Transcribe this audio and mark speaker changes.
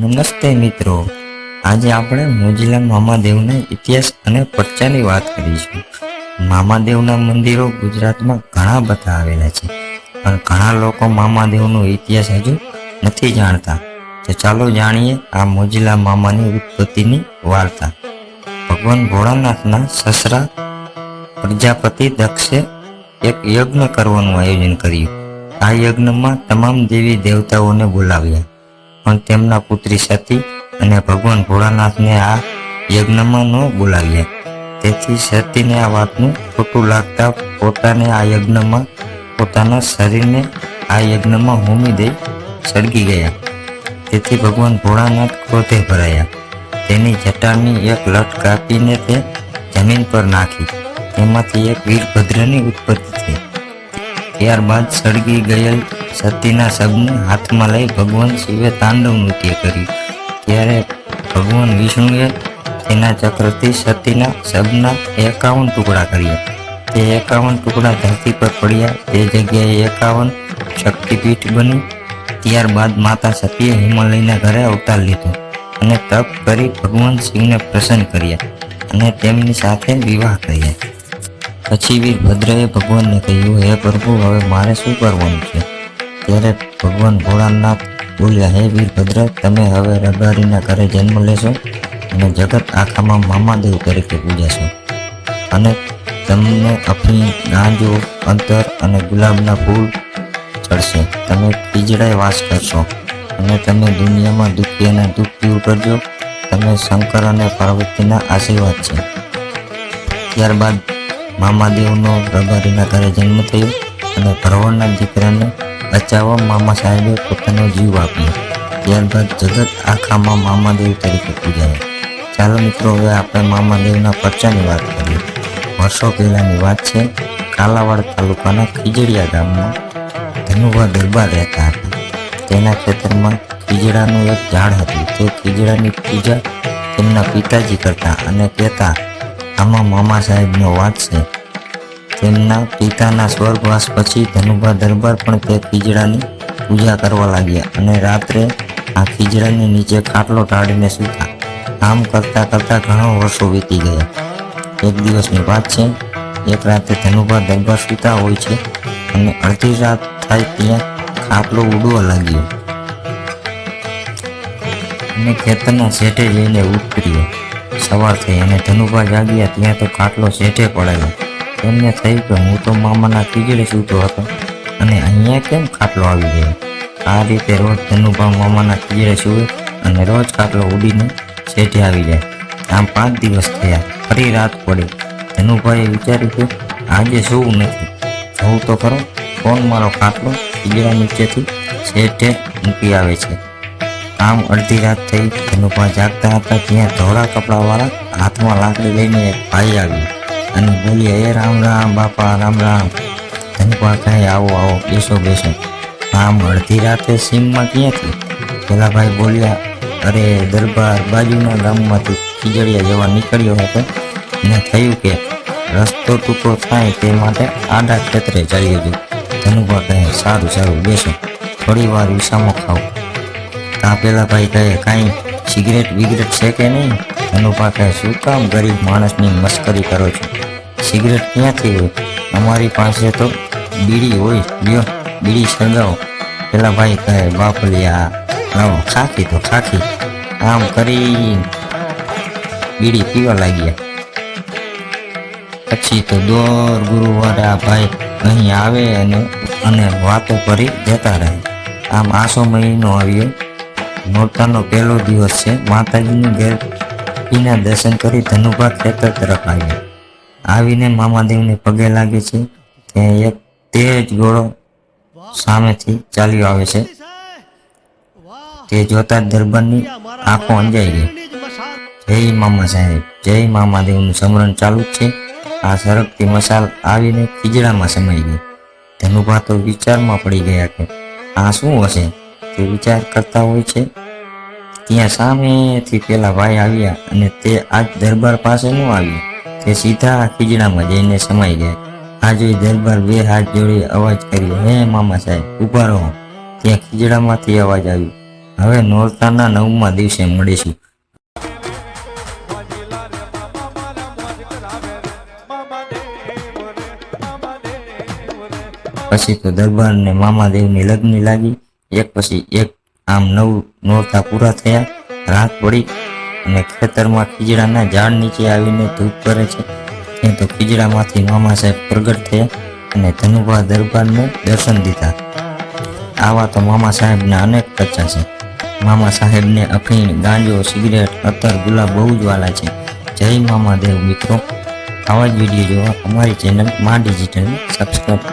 Speaker 1: નમસ્તે મિત્રો. આજે આપણે મોજીલા મામાદેવના ઇતિહાસ અને પરચાની વાત કરીશું. મામાદેવના મંદિરો ગુજરાતમાં ઘણા બધા આવેલા છે, પણ ઘણા લોકો મામાદેવનો ઇતિહાસ હજુ નથી જાણતા. તો ચાલો જાણીએ આ મોજીલા મામાની ઉત્પત્તિની વાર્તા. ભગવાન ભોળાનાથના સસરા પ્રજાપતિ દક્ષે એક યજ્ઞ કરવાનું આયોજન કર્યું. આ યજ્ઞમાં તમામ દેવી દેવતાઓને બોલાવ્યા. પણ તેમના પુત્રી સતી અને ભગવાન ભોળાનાથને આ યજ્ઞમાં ન બોલાવ્યા. તેથી સતીને આ વાતનું ખોટું લાગતા પોતાને આ યજ્ઞમાં, પોતાના શરીરને આ યજ્ઞમાં હોમી દઈ સળગી ગયા. તેથી ભગવાન ભોળાનાથ ક્રોધે ભરાયા. તેની જટાની એક લટ કાપીને તે જમીન પર નાખી. તેમાંથી એક વીરભદ્રની ઉત્પત્તિ થઈ. ત્યારબાદ સળગી ગયેલ સતીના શબને હાથમાં લઈ ભગવાન શિવે તાંડવ નૃત્ય કર્યું. ત્યારે ભગવાન વિષ્ણુએ તેના ચક્રથી સતીના શબના એકાવન ટુકડા કર્યા. તે એકાવન ટુકડા ધરતી પર પડ્યા. તે જગ્યાએ એકાવન શક્તિપીઠ બની ત્યારબાદ માતા સતીએ હિમાલયના ઘરે અવતાર લીધો અને તપ કરી ભગવાન શિવને પ્રસન્ન કર્યા અને તેમની સાથે વિવાહ કર્યા. પછી વીરભદ્રએ ભગવાનને કહ્યું, હે પ્રભુ, હવે મારે શું કરવાનું છે? ત્યારે ભગવાન ભોળાનાથ બોલ્યા, હે વીરભદ્ર, તમે હવે રબારીના ઘરે જન્મ લેશો અને જગત આખામાં મામાદેવ તરીકે પૂજાશો. અને તમને અફીણ ગાંજો, અંતર અને ગુલાબના ફૂલ ચડશે. તમે ખીજડાએ વાસ કરશો અને તમે દુનિયામાં દુઃખી અને દુઃખ દૂર કરજો તમે શંકર અને પાર્વતીના આશીર્વાદ છે. ત્યારબાદ મામાદેવનો રબારીના ઘરે જન્મ થયો અને ભરવાડના દીકરાને બચાવવા મામા સાહેબે પોતાનો જીવ આપ્યો. ત્યારબાદ જગત આખામાં મામાદેવ તરીકે પૂજાય. ચાલો મિત્રો, હવે આપણે મામાદેવના પરચાની વાત કરીએ. વર્ષો પહેલાંની વાત છે, કાલાવાડ તાલુકાના ખીજડીયા ગામમાં ધનુભા દરબાર રહેતા હતા. તેના ખેતરમાં ખીજડાનું એક ઝાડ હતું. તે ખીજડાની પૂજા તેમના પિતાજી કરતા અને કહેતા, આમાં મામા સાહેબનો વાત છે. તેમના પિતાના સ્વર્ગવાસ પછી ધનુભા દરબાર પણ તે ખીજડાની પૂજા કરવા લાગ્યા અને રાત્રે આ ખીજડાની નીચે ખાટલો ટાળીને સૂતા. આમ કરતા કરતા ઘણા વર્ષો વીતી ગયા. એક દિવસની વાત છે, એક રાતે ધનુભા દરબાર સૂતા હોય છે અને અડધી રાત થાય ત્યાં ખાટલો ઉડવા લાગ્યો. અને ખેતરના શેઠે જઈને ઉતર્યો સવાર થઈ અને ધનુભા જાગ્યા ત્યાં તો ખાટલો શેઠે પડેલો તેમને થયું કે હું તો મામાના ખીજડે સૂતો હતો. અને અહીંયા કેમ ખાટલો આવી ગયો? આ રીતે રોજ ધનુભા મામાના ખીજડે સૂવે અને રોજ ખાટલો ઉડીને શેઠે આવી જાય. આમ પાંચ દિવસ થયા, ફરી રાત પડી. ધનુભાઈએ વિચાર્યું કે આજે સૂવું નથી. જવું તો ખરો, કોણ મારો ખાટલો ખીજડા નીચેથી શેઠે મૂકી આવે છે? આમ અડધી રાત થઈ, ધનુભા જાગતા હતા, ત્યાં ધોળા કપડાવાળા હાથમાં લાકડી લઈને એક ભાઈ આવ્યો. અને બોલ્યા એ રામ રામ, બાપા, રામ રામ. ધનપા કહે આવો આવો, બેસો બેસો. આમ અડધી રાતે સીમમાં ક્યાંથી? પેલા ભાઈ બોલ્યા, અરે, દરબાર બાજુના ગામમાંથી ખીજડીયા જવા નીકળ્યો હતો. ને થયું કે રસ્તો ટૂંકો થાય તે માટે આડા ક્ષેત્રે ચાલી છું ધનુભા કહે, સારું સારું, બેસો. થોડી વાર વિસામો ખાઓ. તા પેલા ભાઈ કહે, કાંઈ સિગરેટ વિગરેટ છે કે નહીં? ધનુભા કહે, શું કામ ગરીબ માણસની મસ્કરી કરો છો? સિગરેટ ક્યાંથી હોય? અમારી પાસે તો બીડી હોય. લ્યો, બીડી સળગાવો. પેલા ભાઈ કહે બાપલિયા લાવો, ખાખી તો ખાખી. આમ કરી બીડી પીવા લાગ્યા. પછી તો દોર ગુરુવારે આ ભાઈ અહીં આવે અને અને વાતો કરી જતા રહે. આમ આસો મહિનો આવ્યો. નોરતાનો પહેલો દિવસ છે. માતાજીની ઘેર પીના દર્શન કરી ધનુભા ખેતર તરફ આવ્યા. આવીને મામાદેવને પગે લાગે છે ત્યાં એક તેજ ઘોડો સામેથી ચાલ્યો આવે છે. તે જોતા દરબારની આંખો અંજાઈ ગઈ. જય મામા સાહેબ, જય મામાદેવનું સમરણ ચાલુ છે. આ સરકતી મસાલ આવીને ખીજડામાં સમાઈ ગઈ. ધનુભા તો વિચારમાં પડી ગયા કે આ શું હશે? તે વિચાર કરતા હોય છે. ત્યાં સામેથી પેલા ભાઈ આવ્યા અને તે આજ દરબાર પાસે ન આવ્યું. તે સીધા ખીજડામાં જઈને સમાઈ ગયા. આ દરબાર બે હાથ જોડી અવાજ કર્યો, હે મામા સાહેબ, ઊભા રહો. ત્યાં ખીજડામાંથી અવાજ આવ્યો, હવે નોરતાના નવમા દિવસે મળીશું. પછી તો દરબાર ને મામાદેવની લગ્ન લાગી, એક પછી એક આમ નવ નોરતા પૂરા થયા, રાત પડી. અને ખેતરમાં ખીજડાના ઝાડ નીચે આવીને ધૂપ કરે છે. ત્યાં તો ખીજડામાંથી મામા સાહેબ પ્રગટ થયા અને ધનુભા દરબારને દર્શન દીધા. આવા તો મામા સાહેબના અનેક કચ્છા છે. મામા સાહેબને અફીણ, ગાંજો, સિગરેટ અત્તર ગુલાબ બહુ જ વાલા છે. જય મામા દેવ મિત્રો. આવા જ વીડિયો જોવા અમારી ચેનલ મા ડિજિટલ સબસ્ક્રાઈબ